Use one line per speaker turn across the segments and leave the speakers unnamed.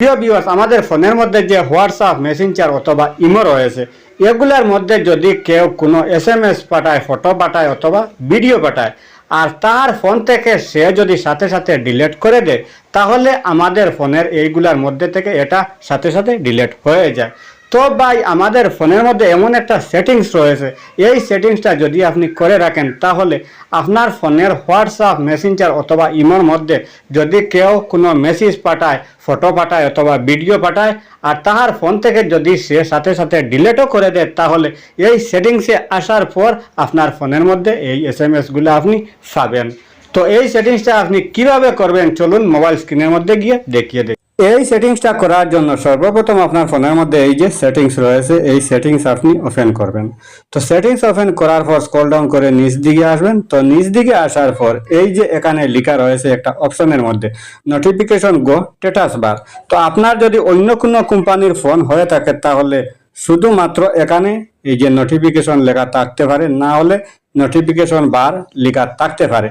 প্রিয় ভিউয়ার্স আমাদের ফোনের মধ্যে যে হোয়াটসঅ্যাপ মেসেঞ্জার অথবা ইমো রয়েছে, এগুলোর মধ্যে যদি কেউ কোনো এস এম এস পাঠায় ফটো পাঠায় অথবা ভিডিও পাঠায়, আর তার ফোন থেকে সে যদি সাথে সাথে ডিলেট করে দেয়, তাহলে আমাদের ফোনের এইগুলার মধ্যে থেকে এটা সাথে সাথে ডিলেট হয়ে যায়। তো ভাই, আমাদের ফোনের মধ্যে এমন একটা সেটিংস রয়েছে। এই সেটিংসটা যদি আপনি করে রাখেন, তাহলে আপনার ফোনের হোয়াটসঅ্যাপ মেসেঞ্জার অথবা ইমোর মধ্যে যদি কেউ কোনো মেসেজ পাঠায় ফটো পাঠায় অথবা ভিডিও পাঠায়, আর তাহার ফোন থেকে যদি সে সাথে সাথে ডিলেটও করে দেয়, তাহলে এই সেটিংসে আসার পর আপনার ফোনের মধ্যে এই এস এম এসগুলো আপনি পাবেন। তো এই সেটিংসটা আপনি কীভাবে করবেন, চলুন মোবাইল স্ক্রিনের মধ্যে গিয়ে দেখিয়ে দেখ এই সেটিংসটা করার জন্য সর্বপ্রথম আপনার ফোনের মধ্যে এই যে সেটিংস রয়েছে, এই সেটিংস আপনি ওপেন করবেন। তো সেটিংস ওপেন করার পর স্ক্রল ডাউন করে নিচ দিকে আসবেন। তো নিচ দিকে আসার পর এই যে এখানে লেখা রয়েছে একটা অপশনের মধ্যে নোটিফিকেশন গো স্ট্যাটাস বার তো আপনার যদি অন্য কোনো কোম্পানির ফোন হয়ে থাকে, তাহলে শুধুমাত্র এখানে এই যে নোটিফিকেশন লেখা থাকতে পারে। না হলে নোটিফিকেশন বার লেখা থাকতে পারে।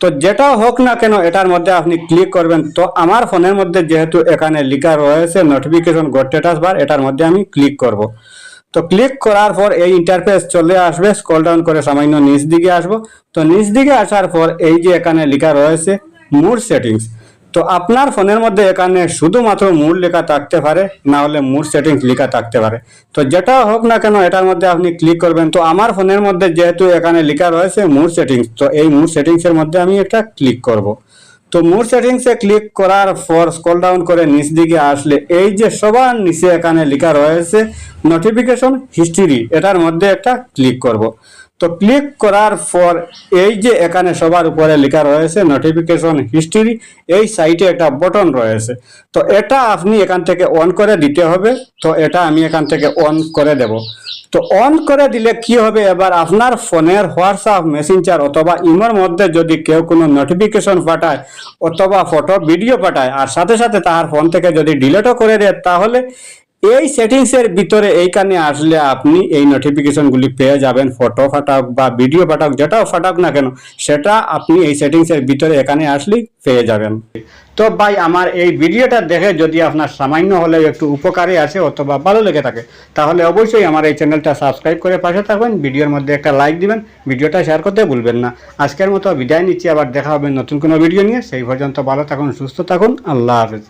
তো যেটা হোক না কেন, এটার মধ্যে আপনি ক্লিক করবেন। তো আমার ফোনের মধ্যে যেহেতু এখানে লেখা রয়েছে নোটিফিকেশন গড স্ট্যাটাস বার এটার মধ্যে আমি ক্লিক করব। তো ক্লিক করার পর এই ইন্টারফেস চলে আসবে স্ক্রল ডাউন করে সামান্য নিচ দিকে আসব। তো নিচ দিকে আসার পর এই যে এখানে লেখা রয়েছে মুড সেটিংস তো আপনার ফোনের মধ্যে এখানে শুধুমাত্র মুড লেখা থাকতে পারে, না হলে মুড সেটিংস লেখা থাকতে পারে। তো যেটা হোক না কেন, এটার মধ্যে আপনি ক্লিক করবেন। তো আমার ফোনের মধ্যে যেহেতু এখানে লেখা রয়েছে মুড সেটিংস, তো এই মুড সেটিংসের মধ্যে আমি এটা ক্লিক করব। তো মুড সেটিংসে ক্লিক করার পর স্ক্রল ডাউন করে নিচ দিকে আসলে এই যে সবার নিচে এখানে লেখা রয়েছে নোটিফিকেশন হিস্ট্রি এটার মধ্যে একটা ক্লিক করব। তো ক্লিক করার পর এই যে এখানে সবার উপরে লেখা রয়েছে নোটিফিকেশন হিস্ট্রি এই সাইটে একটা বটন রয়েছে। তো এটা আপনি এখান থেকে অন করে দিতে হবে। তো এটা আমি এখান থেকে অন করে দেব। তো অন করে দিলে কি হবে? এবার আপনার ফোনের হোয়াটসঅ্যাপ মেসেঞ্জার অথবা ইমোর মধ্যে যদি কেউ কোনো নোটিফিকেশন পাঠায় অথবা ফটো ভিডিও পাঠায়, আর সাথে সাথে তার ফোন থেকে যদি ডিলেটও করে দেয়, তাহলে এই সেটিংসের ভিতরে এইখানে আসলে আপনি এই নোটিফিকেশনগুলি পেয়ে যাবেন ফটো ফাটাক বা ভিডিও ফাটাক, যেটাও ফাটাক না কেন, সেটা আপনি এই সেটিংসের ভিতরে এখানে আসলেই পেয়ে যাবেন। তো ভাই, আমার এই ভিডিওটা দেখে যদি আপনার সামান্য হলেও একটু উপকারী আছে অথবা ভালো লেগে থাকে, তাহলে অবশ্যই আমার এই চ্যানেলটা সাবস্ক্রাইব করে পাশে থাকবেন, ভিডিওর মধ্যে একটা লাইক দিবেন, ভিডিওটা শেয়ার করতে ভুলবেন না। আজকের মতো বিদায় নিচ্ছি, আবার দেখা হবে নতুন কোনো ভিডিও নিয়ে। সেই পর্যন্ত ভালো থাকুন, সুস্থ থাকুন, আল্লাহ হাফেজ।